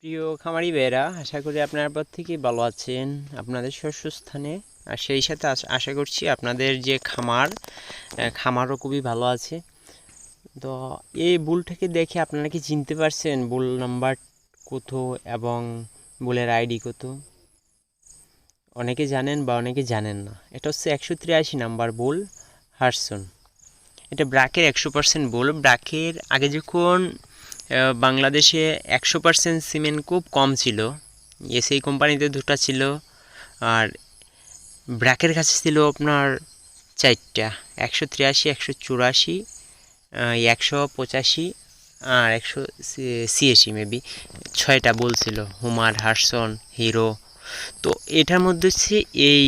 প্রিয় খামারি ভাইয়েরা, আশা করি আপনারা প্রত্যেকেই ভালো আছেন, আপনাদের শস্যস্থানে আর সেই সাথে আশ- করছি আপনাদের যে খামার খামারও খুবই ভালো আছে। তো এই বুলটাকে দেখে আপনারা কি চিনতে পারছেন বুল নাম্বার কত এবং বুলের আইডি কত? অনেকে জানেন বা অনেকে জানেন না। এটা হচ্ছে একশো তিরাশি নাম্বার বুল হারসন। এটা ব্রাকের একশো পার্সেন্ট বুল ব্রাকের আগে যখন বাংলাদেশে একশো পার্সেন্ট সিমেন্ট খুব কম ছিল। এসএই কোম্পানিতে দুটো ছিল। আর ব্র্যাকের কাছে ছিল আপনার চারটা, একশো তিরাশি, একশো চুরাশি একশো পঁচাশি আর একশো সিএসি মেবি ছয়টা বলছিল হুমার, হারসন, হিরো। তো এটার মধ্যে হচ্ছে এই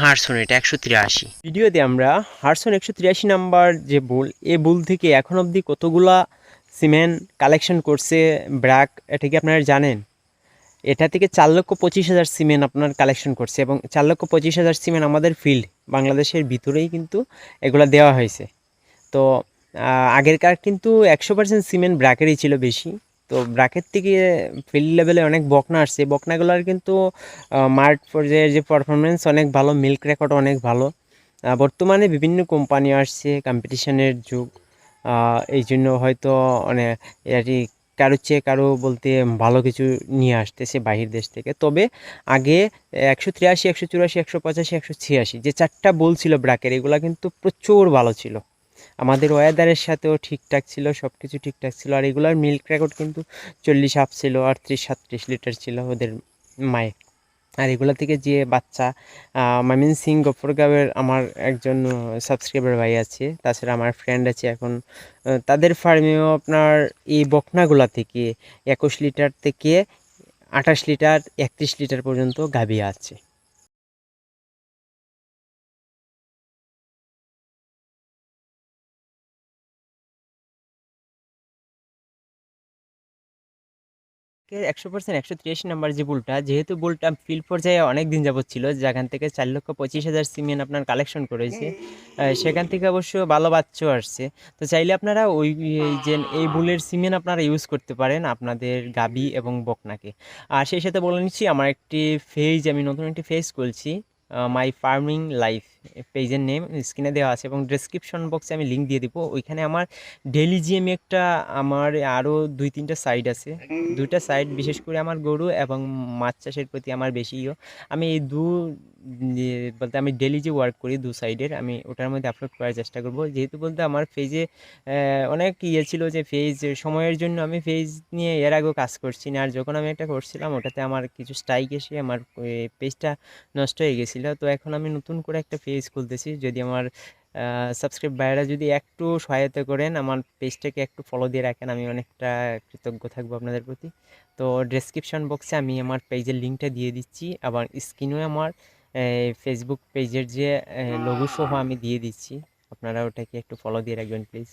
হারসন, এটা একশো তিরাশি। ভিডিওতে আমরা হারসন একশো তিরাশি নাম্বার যে বুল, এ বুল থেকে এখন অবধি কতগুলা সিমেন্ট কালেকশন করছে ব্র্যাক এটা কি আপনারা জানেন? এটা থেকে চার লক্ষ পঁচিশ হাজার সিমেন্ট আপনার কালেকশন করছে এবং চার লক্ষ পঁচিশ হাজার সিমেন্ট আমাদের ফিল্ড বাংলাদেশের ভিতরেই কিন্তু এগুলো দেওয়া হয়েছে। তো আগেরকার কিন্তু একশো পার্সেন্ট সিমেন্ট ব্র্যাকেরই ছিল বেশি। তো ব্র্যাকের থেকে ফিল্ড লেভেলে অনেক বকনা আসছে। বকনাগুলোর কিন্তু মার্ট পর্যায়ের যে পারফরমেন্স অনেক ভালো মিল্ক রেকর্ড অনেক ভালো। বর্তমানে বিভিন্ন কোম্পানি আসছে কম্পিটিশনের যুগ। এই জন্য হয়তো মানে এটি কারোর চেয়ে কারও বলতে ভালো কিছু নিয়ে আসতেছে বাহির দেশ থেকে। তবে আগে একশো তিরাশি, একশো চুরাশি, একশো পঁচাশি, একশো ছিয়াশি যে চারটা বল ছিল ব্র্যাকের, এগুলো কিন্তু প্রচুর ভালো ছিল। আমাদের ওয়েদারের সাথেও ঠিকঠাক ছিল সব কিছু ঠিকঠাক ছিল, আর এগুলার মিল্ক রেকর্ড কিন্তু চল্লিশ আপ ছিল, আটত্রিশ, সাতত্রিশ লিটার ছিল ওদের মায়ে। আর এগুলো থেকে যে বাচ্চা মামিন সিং গফরগাঁওয়ের আমার একজন সাবস্ক্রাইবার ভাই আছে, তাছাড়া আমার ফ্রেন্ড আছে এখন তাদের ফার্মেও আপনার এই বকনাগুলা থেকে একুশ লিটার থেকে আঠাশ লিটার, একত্রিশ লিটার পর্যন্ত গাভী আছে। একশো পার্সেন্ট একশো তিরাশি নাম্বার যে বুলটা যেহেতু বুলটা ফিল্ড পর্যায়ে অনেক দিন যাবত ছিল যেখান থেকে চার লক্ষ পঁচিশ হাজার সিমেন্ট আপনার কালেকশন করেছে সেখান থেকে অবশ্য ভালো বাচ্চাও আসছে। তো চাইলে আপনারা ওই যে এই বুলের সিমেন্ট আপনারা ইউজ করতে পারেন আপনাদের গাবি এবং বকনাকে। আর সেই সাথে বলে নিচ্ছি আমার একটি ফেজ আমি নতুন একটি ফেজ খুলছি মাই ফার্মিং লাইফ পেজের নেম স্ক্রিনে দেওয়া আছে এবং ডেসক্রিপশন বক্সে আমি লিঙ্ক দিয়ে দিব। ওইখানে আমার ডেলি জিএম একটা আমার আরও দুই তিনটা সাইড আছে। দুইটা সাইড বিশেষ করে আমার গরু এবং মাছ চাষের প্রতি আমার বেশিও আমি এই দু বলতে আমি ডেলি যে ওয়ার্ক করি দু সাইডের আমি ওটার মধ্যে আপলোড করার চেষ্টা করব। যেহেতু বলতে আমার পেজে অনেক ইয়ে ছিল যে ফেজ সময়ের জন্য আমি ফেজ নিয়ে এর আগেও কাজ করছি না। আর যখন আমি একটা করছিলাম, ওটাতে আমার কিছু স্ট্রাইক এসে আমার পেজটা নষ্ট হয়ে গেছিল। তো এখন আমি নতুন করে একটা পেজ খুলতেছি যদি আমার সাবস্ক্রাইব ভাইরা যদি একটু সহায়তা করেন, আমার পেজটাকে একটু ফলো দিয়ে রাখেন, আমি অনেকটা কৃতজ্ঞ থাকব আপনাদের প্রতি। তো ডেসক্রিপশন বক্সে আমি আমার পেজের লিঙ্কটা দিয়ে দিচ্ছি। আবার স্ক্রিনেও আমার ফেসবুক পেজের যে লোগো সহ আমি দিয়ে দিচ্ছি। আপনারা ওটাকে একটু ফলো দিয়ে রাখবেন প্লিজ